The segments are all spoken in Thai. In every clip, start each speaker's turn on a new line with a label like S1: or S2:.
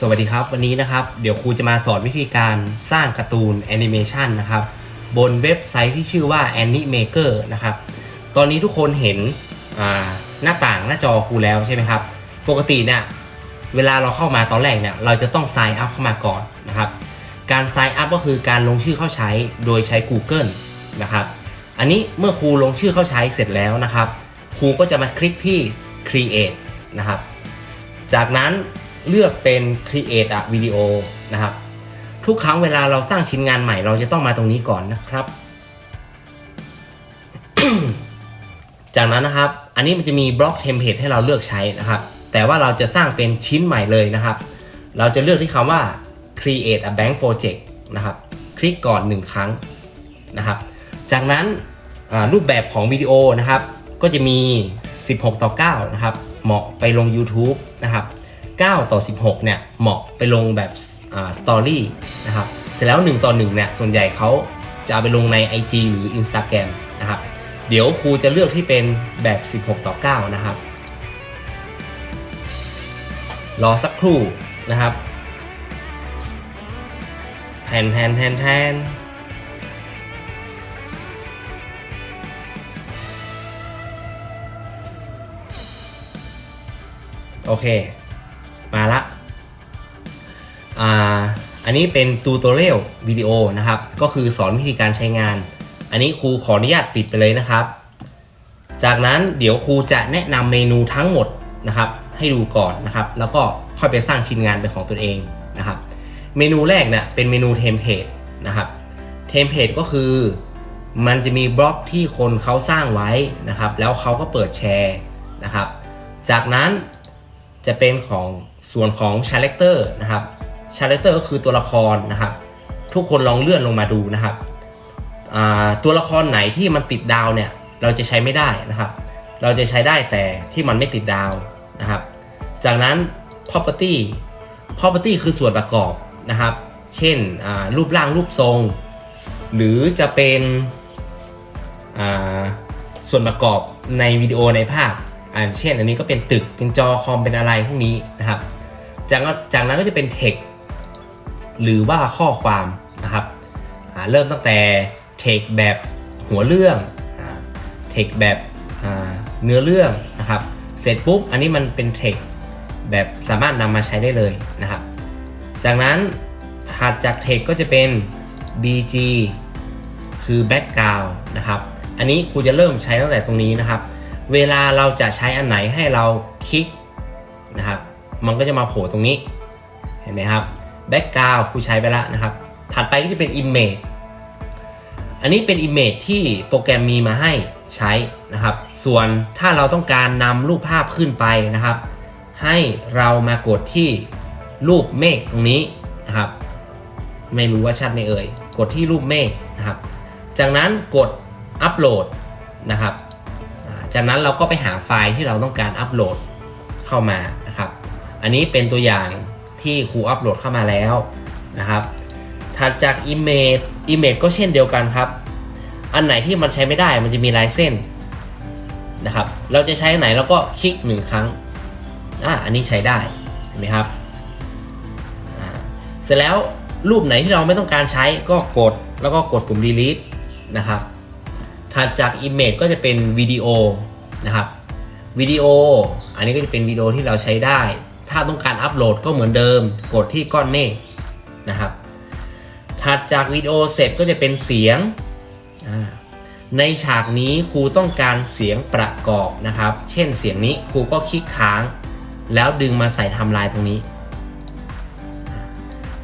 S1: สวัสดีครับ วันนี้นะครับ เดี๋ยวครูจะมาสอนวิธีการสร้างการ์ตูนแอนิเมชันนะครับ บนเว็บไซต์ที่ชื่อว่า Animaker นะครับ ตอนนี้ทุกคนเห็นหน้าต่างหน้าจอครูแล้วใช่ไหมครับ ปกติเนี่ยเวลาเราเข้ามาตอนแรกเนี่ยเราจะต้อง sign up เข้ามาก่อนนะครับ การ sign up ก็คือการลงชื่อเข้าใช้โดยใช้ Google นะครับ อันนี้เมื่อครูลงชื่อเข้าใช้เสร็จแล้วนะครับ ครูก็จะมาคลิกที่ create นะครับ จากนั้น เลือกเป็น create a video นะครับ ทุกครั้งเวลาเราสร้างชิ้นงานใหม่ เราจะต้องมาตรงนี้ก่อนนะครับ จากนั้นนะครับ อันนี้มันจะมีบล็อกเทมเพลตให้เราเลือกใช้นะครับ แต่ว่าเราจะสร้างเป็นชิ้นใหม่เลยนะครับ เราจะเลือกที่คำว่า create a bank project นะครับ คลิกก่อน 1 ครั้งนะครับ จากนั้นรูปแบบของวิดีโอนะครับ ก็จะมี 16 ต่อ 9 นะครับ เหมาะไปลง YouTube นะครับ 9 ต่อ 16 เนี่ย เหมาะไปลงแบบสตอรี่นะครับ เสร็จแล้ว 1 ต่อ 1 เนี่ย ส่วนใหญ่เขาจะเอาไปลงใน IG หรือ Instagram นะครับ เดี๋ยวครูจะเลือกที่เป็นแบบ 16 ต่อ 9 นะครับ รอสักครู่นะครับแทนแทนแทนแทนโอเค มาละอ่าอันนี้เป็นตูตอเรียลวิดีโอนะครับ ก็คือสอนวิธีการใช้งาน อันนี้ครูขออนุญาตปิดไปเลยนะครับ จากนั้นเดี๋ยวครูจะแนะนำเมนูทั้งหมดนะครับ ให้ดูก่อนนะครับ แล้วก็ค่อยไปสร้างชิ้นงานเป็นของตัวเองนะครับ เมนูแรกเนี่ยเป็นเมนูเทมเพลตนะครับ เทมเพลตก็คือมันจะมีบล็อกที่คนเขาสร้างไว้นะครับ แล้วเขาก็เปิดแชร์นะครับ จากนั้นจะเป็นของ ส่วนของชาแรคเตอร์นะครับชาแรคเตอร์ก็คือตัวละครนะครับ ทุกคนลองเลื่อนลงมาดูนะครับตัวละครไหนที่มันติดดาวเนี่ยเราจะใช้ไม่ได้นะครับ เราจะใช้ได้แต่ที่มันไม่ติดดาวนะครับ จากนั้น property property คือส่วนประกอบนะครับ เช่นรูปร่างรูปทรง หรือจะเป็นส่วนประกอบในวิดีโอในภาพอ่าเช่น อันนี้ก็เป็นตึกเป็นจอคอมเป็นอะไรพวกนี้นะครับ จากนั้นจากนั้นก็จะเป็น text หรือว่าข้อความนะครับเริ่มตั้งแต่ text แบบหัวเรื่องอ่า text แบบเนื้อเรื่องนะครับ เสร็จปุ๊บอันนี้มันเป็น text แบบสามารถนำมาใช้ได้เลยนะครับ จากนั้นถัดจาก text ก็จะเป็น bg คือ background นะครับ อันนี้ครูจะเริ่มใช้ตั้งแต่ตรงนี้นะครับ เวลาเราจะใช้อันไหนให้เราคลิกนะครับ มันก็จะมาโผล่ตรงนี้ เห็นไหมครับ background ครูใช้ไปแล้วนะครับ ถัดไปก็จะเป็น image อันนี้เป็น image ที่โปรแกรมมีมาให้ใช้นะครับ ส่วนถ้าเราต้องการนำรูปภาพขึ้นไปนะครับ ให้เรามากดที่รูปเมฆตรงนี้นะครับ ไม่รู้ว่าชัดไหมเอ่ย กดที่รูปเมฆนะครับ จากนั้นกดอัปโหลดนะครับ จากนั้นเราก็ไปหาไฟล์ที่เราต้องการอัปโหลดเข้ามานะครับ อันนี้เป็นตัวอย่างที่ครูอัปโหลดเข้ามาแล้วนะครับถัดจาก Image Image ก็เช่นเดียวกันครับ อันไหนที่มันใช้ไม่ได้มันจะมีลายเส้นนะครับ เราจะใช้ไหนเราก็คลิกหนึ่งครั้งอ่าอันนี้ใช้ได้เห็นไหมครับเสร็จแล้วรูปไหนที่เราไม่ต้องการใช้ก็กดแล้วก็กดปุ่ม delete นะครับ ถัดจาก image ก็จะเป็นวิดีโอนะครับ วิดีโอ อันนี้ก็จะเป็นวิดีโอที่เราใช้ได้ ถ้าต้องการอัปโหลดก็เหมือนเดิม กดที่ก้อนเมฆนะครับ ถัดจากวิดีโอเสร็จก็จะเป็นเสียง ในฉากนี้ครูต้องการเสียงประกอบนะครับ เช่นเสียงนี้ครูก็คลิกค้าง แล้วดึงมาใส่ไทำลายตรงนี้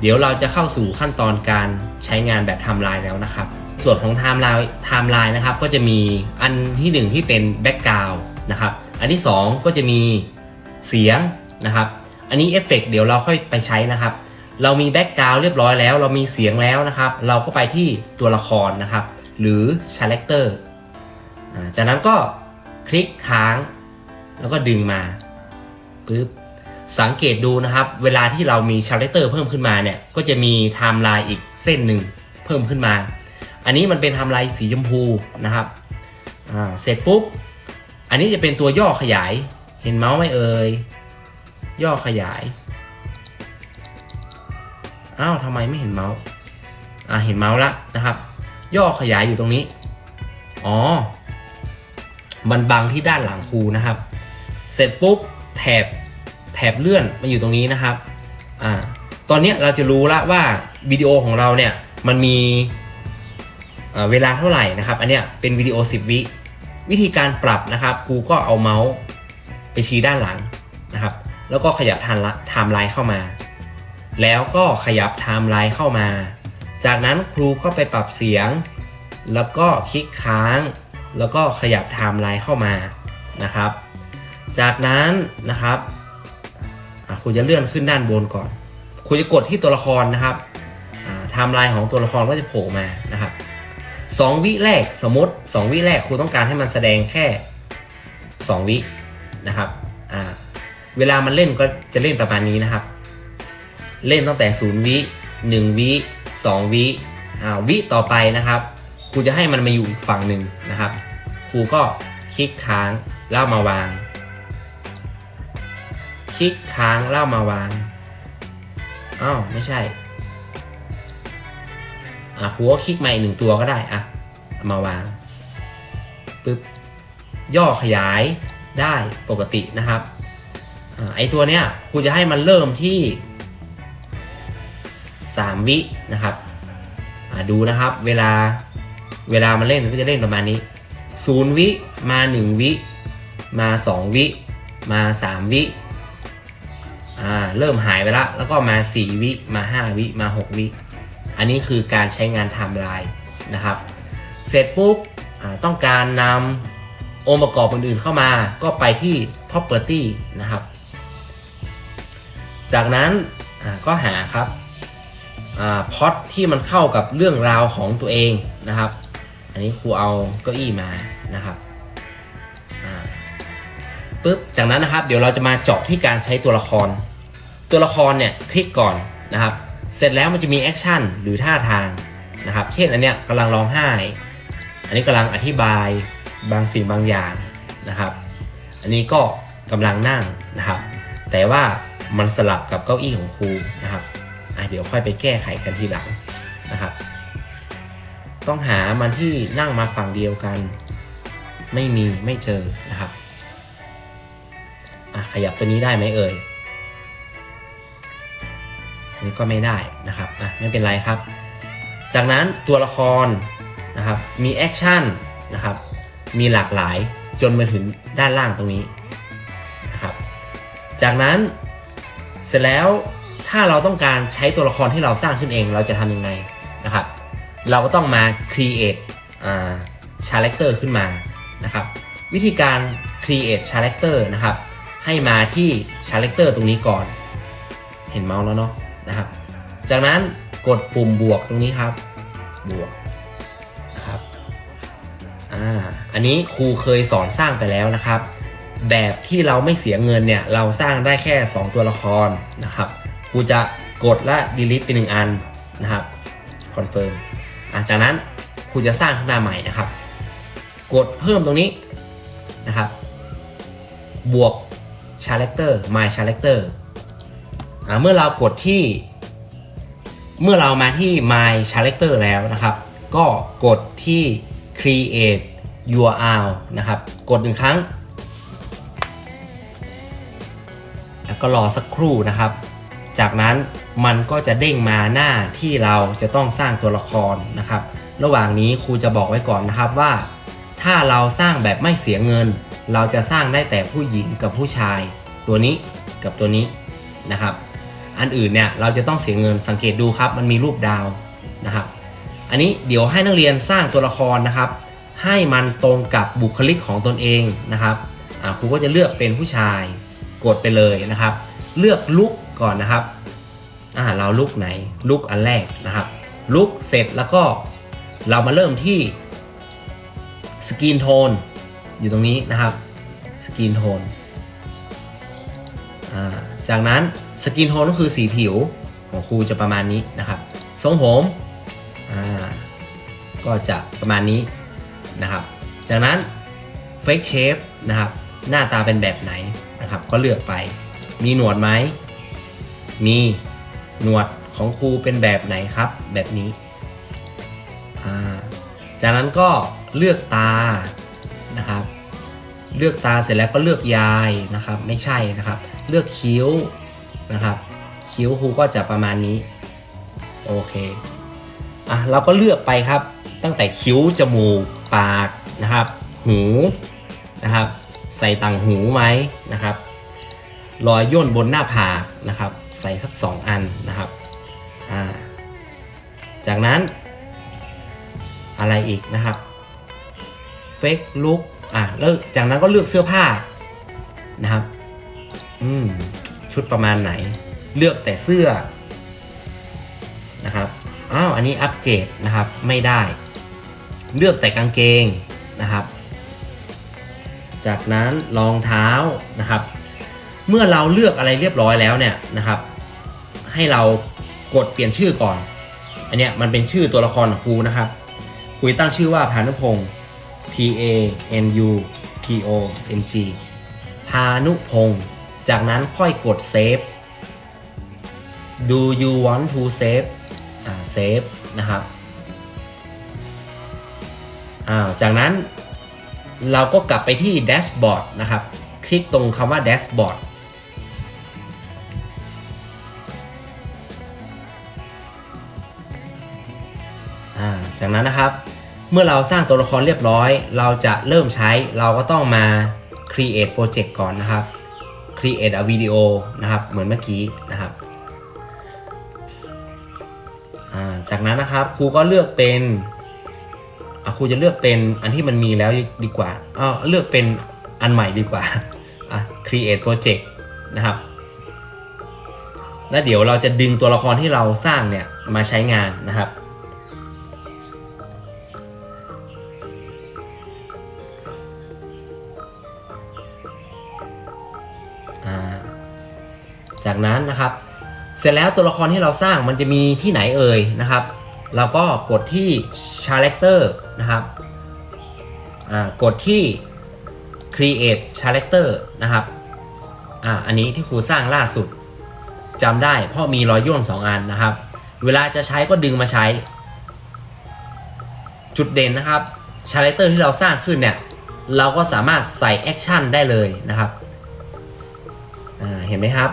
S1: เดี๋ยวเราจะเข้าสู่ขั้นตอนการใช้งานแบบไทม์ไลน์แล้วนะครับ ส่วนของไทม์ไลน์ไทม์ไลน์นะครับก็จะมีอันที่หนึ่งที่เป็นแบ็กกราวด์นะครับ อันที่สองก็จะมีเสียงนะครับ อันนี้เอฟเฟกต์เดี๋ยวเราค่อยไปใช้นะครับ เรามีแบ็กกราวด์เรียบร้อยแล้ว เรามีเสียงแล้วนะครับ เราก็ไปที่ตัวละครนะครับ หรือชาแรคเตอร์จากนั้นก็คลิกค้าง แล้วก็ดึงมาปึ๊บสังเกตดูนะครับ เวลาที่เรามีชาร์เลเตอร์เพิ่มขึ้นมาเนี่ย ก็จะมีไทม์ไลน์อีกเส้นหนึ่งเพิ่มขึ้นมา อันนี้มันเป็นไทม์ไลน์สีชมพูนะครับ เสร็จปุ๊บ อันนี้จะเป็นตัวย่อขยาย เห็นเมาส์ไหมเอ่ย ย่อขยาย อ้าวทำไมไม่เห็นเมาส์ อ่าเห็นเมาส์ละนะครับ ย่อขยายอยู่ตรงนี้ อ๋อ มันบังที่ด้านหลังครูนะครับ เสร็จปุ๊บแถบแถบเลื่อนมาอยู่ตรงนี้นะครับ อ่า ตอนนี้เราจะรู้ล้วว่าวิดีโอของเราเนี่ยมันมีเวลาเท่าไหร่นะครับ อันเนี้ยเป็นวิดีโอ 10 วิวิธีการปรับนะครับ ครูก็เอาเมาส์ไปชี้ด้านหลังนะครับ แล้วก็ขยับไทม์ไลน์เข้ามา แล้วก็ขยับไทม์ไลน์เข้ามา จากนั้นครูก็ไปปรับเสียง แล้วก็คลิกค้าง แล้วก็ขยับไทม์ไลน์เข้ามานะครับ จากนั้นนะครับครูจะเลื่อนขึ้นด้านบนก่อนครูจะกดที่ตัวละครนะครับไทม์ไลน์ของตัวละครก็จะโผล่มานะครับสองวิแรกสมมติ 2 วิแรกครูต้องการให้มันแสดงแค่ 2 วินะครับอ่า เวลามันเล่นก็จะเล่นประมาณนี้นะครับ เล่นตั้งแต่0วิ1วิ2วิอ่าวิต่อไปนะครับครูจะให้มันมาอยู่อีกฝั่งหนึ่งนะครับครูก็คลิกค้างแล้วมาวาง คลิกค้างแล้วมาวางอ้าวไม่ใช่อะครูก็คลิกมาอีกหนึ่งตัวก็ได้อะเอามาวางปึ๊บย่อขยายได้ปกตินะครับ ไอตัวเนี้ยครูจะให้มันเริ่มที่ 3 วินะครับดูนะครับ เวลาเวลามันเล่นมันก็จะเล่นประมาณนี้0วิมา 1 วิ มา 2 วิ มา 3 วิอ่าเริ่มหายไปละแล้วก็มา 4 วิ มา 5 วิ มา 6 วิ อันนี้คือการใช้งานไทม์ไลน์นะครับ เสร็จปุ๊บต้องการนำองค์ประกอบอื่นๆเข้ามาก็ไปที่ property นะครับ จากนั้นก็หาครับอพอดที่มันเข้ากับเรื่องราวของตัวเองนะครับ อันนี้ครูเอาเก้าอี้มานะครับปุ๊บจากนั้นนะครับ เดี๋ยวเราจะมาเจาะที่การใช้ตัวละคร ตัวละครเนี่ยคลิกก่อนนะครับ เสร็จแล้วมันจะมีแอคชั่นหรือท่าทางนะครับ เช่นอันเนี้ยกำลังร้องไห้ อันนี้กำลังอธิบายบางสิ่งบางอย่างนะครับ อันนี้ก็กำลังนั่งนะครับ แต่ว่า มันสลับกับเก้าอี้ของครูนะครับเดี๋ยวค่อยไปแก้ไขกันทีหลังนะครับ ต้องหามันที่นั่งมาฝั่งเดียวกัน ไม่มีไม่เจอนะครับอะขยับตัวนี้ได้ไหมเอ่ยอันนี้ก็ไม่ได้นะครับอะไม่เป็นไรครับ จากนั้นตัวละครนะครับมีแอคชั่นนะครับมีหลากหลายจนมาถึงด้านล่างตรงนี้นะครับจากนั้น เสร็จแล้วถ้าเราต้องการใช้ตัวละครที่เราสร้างขึ้นเองเราจะทำยังไงนะครับ เราก็ต้องมา create อ่า character ขึ้นมานะครับ วิธีการ create character นะครับ ให้มาที่ character ตรงนี้ก่อน เห็นเมาส์แล้วเนาะนะครับ จากนั้นกดปุ่มบวกตรงนี้ครับ บวกนะครับอ่าอันนี้ครูเคยสอนสร้างไปแล้วนะครับ แบบที่เราไม่เสียเงินเนี่ย เราสร้างได้แค่ 2 ตัวละครนะครับครูจะกดและ delete ไปหนึ่งอันนะครับ confirm หลังจากนั้นครูจะสร้างขึ้นมาใหม่นะครับ กดเพิ่มตรงนี้นะครับ บวก character my character อ่าเมื่อเรากดที่ เมื่อเรามาที่ my character แล้วนะครับ ก็กดที่ create URL นะครับ กดหนึ่งครั้ง ก็รอสักครู่นะครับ จากนั้นมันก็จะเด้งมาหน้าที่เราจะต้องสร้างตัวละครนะครับ ระหว่างนี้ครูจะบอกไว้ก่อนนะครับว่า ถ้าเราสร้างแบบไม่เสียเงิน เราจะสร้างได้แต่ผู้หญิงกับผู้ชาย ตัวนี้กับตัวนี้นะครับ อันอื่นเนี่ยเราจะต้องเสียเงินสังเกตดูครับ มันมีรูปดาวนะครับ อันนี้เดี๋ยวให้นักเรียนสร้างตัวละครนะครับ ให้มันตรงกับบุคลิกของตนเองนะครับครูก็จะเลือกเป็นผู้ชาย กดไปเลยนะครับ เลือกลุกก่อนนะครับอ่าเราลุกไหนลุกอันแรกนะครับ ลุกเสร็จแล้วก็เรามาเริ่มที่สกินโทนอยู่ตรงนี้นะครับสกินโทนจากนั้นสกินโทนก็คือสีผิวของครูจะประมาณนี้นะครับทรงผมก็จะประมาณนี้นะครับ จากนั้น Fake Shape นะครับ หน้าตาเป็นแบบไหนนะครับ ก็เลือกไป มีหนวดไหมมีหนวดของครูเป็นแบบไหนครับ แบบนี้ จากนั้นก็เลือกตานะครับ เลือกตาเสร็จแล้วก็เลือกยายนะครับ ไม่ใช่นะครับ เลือกคิ้วนะครับ คิ้วครูก็จะประมาณนี้ โอเคอะเราก็เลือกไปครับ ตั้งแต่คิ้วจมูกปากนะครับ หูนะครับ ใส่ต่างหูไหมนะครับ รอยย่นบนหน้าผากนะครับ ใส่สัก 2 อันนะครับาจากนั้น อะไรอีกนะครับเฟกลุกอะเลิกจากนั้นก็เลือกเสื้อผ้านะครับ อืมชุดประมาณไหน เลือกแต่เสื้อนะครับอ้าวอันนี้อัปเกรดนะครับไม่ได้ เลือกแต่กางเกงนะครับ จากนั้นรองเท้านะครับ เมื่อเราเลือกอะไรเรียบร้อยแล้วเนี่ยนะครับ ให้เรากดเปลี่ยนชื่อก่อน อันเนี้ยมันเป็นชื่อตัวละครของครูนะครับครูตั้งชื่อว่าพานุพงศ์ P A N U P O N G พานุพงศ์จากนั้นค่อยกดเซฟ Do you want to save อ่าเซฟนะครับอ้าวจากนั้น เราก็กลับไปที่แดชบอร์ดนะครับ คลิกตรงคำว่าแดชบอร์ดจากนั้นนะครับ เมื่อเราสร้างตัวละครเรียบร้อย เราจะเริ่มใช้เราก็ต้องมา create project ก่อนนะครับ create a video นะครับ เหมือนเมื่อกี้นะครับ จากนั้นนะครับครูก็เลือกเป็น อะครูจะเลือกเป็นอันที่มันมีแล้วดีกว่าอ้าเลือกเป็นอันใหม่ดีกว่าอะ create project นะครับ แล้วเดี๋ยวเราจะดึงตัวละครที่เราสร้างเนี่ยมาใช้งานนะครับจากนั้นนะครับ เสร็จแล้วตัวละครที่เราสร้างมันจะมีที่ไหนเอ่ยนะครับ เราก็กดที่ character นะครับกดที่ create character นะครับออันนี้ที่ครูสร้างล่าสุดจำได้เพราะมีรอยย่น2อันนะครับ เวลาจะใช้ก็ดึงมาใช้ จุดเด่นนะครับ character ที่เราสร้างขึ้นเนี่ย เราก็สามารถใส่แอคชั่นได้เลยนะครับเห็นไหมครับ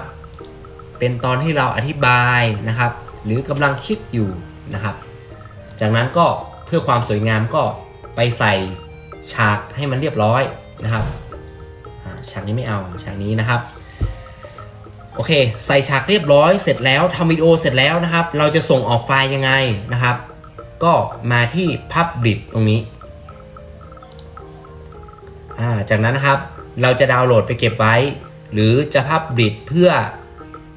S1: เป็นตอนที่เราอธิบายนะครับ หรือกำลังคิดอยู่ นะครับ จากนั้นก็เพื่อความสวยงามก็ไปใส่ฉากให้มันเรียบร้อยนะครับฉากนี้ไม่เอาฉากนี้นะครับโอเค ใส่ฉากเรียบร้อยเสร็จแล้วทำวิดีโอเสร็จแล้วนะครับ เราจะส่งออกไฟล์ยังไงนะครับ ก็มาที่ Publish ตรงนี้าจากนั้นนะครับเราจะดาวน์โหลดไปเก็บไว้ หรือจะพับบิดเพื่อ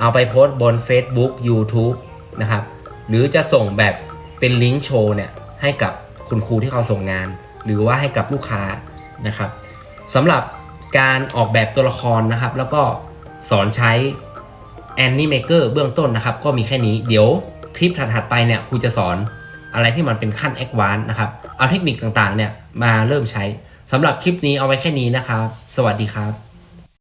S1: เอาไปโพสต์บน Facebook YouTube นะครับ หรือจะส่งแบบเป็นลิงก์โชว์เนี่ยให้กับคุณครูที่เขาส่งงาน หรือว่าให้กับลูกค้านะครับสำหรับการออกแบบตัวละครนะครับ แล้วก็สอนใช้ Animaker เบื้องต้นนะครับ ก็มีแค่นี้เดี๋ยวคลิปถัดๆไปเนี่ยครูจะสอนอะไรที่มันเป็นขั้น a d v a n c e นะครับ เอาเทคนิคต่างๆเนี่ยมาเริ่มใช้สำหรับคลิปนี้เอาไว้แค่นี้นะครับ สวัสดีครับ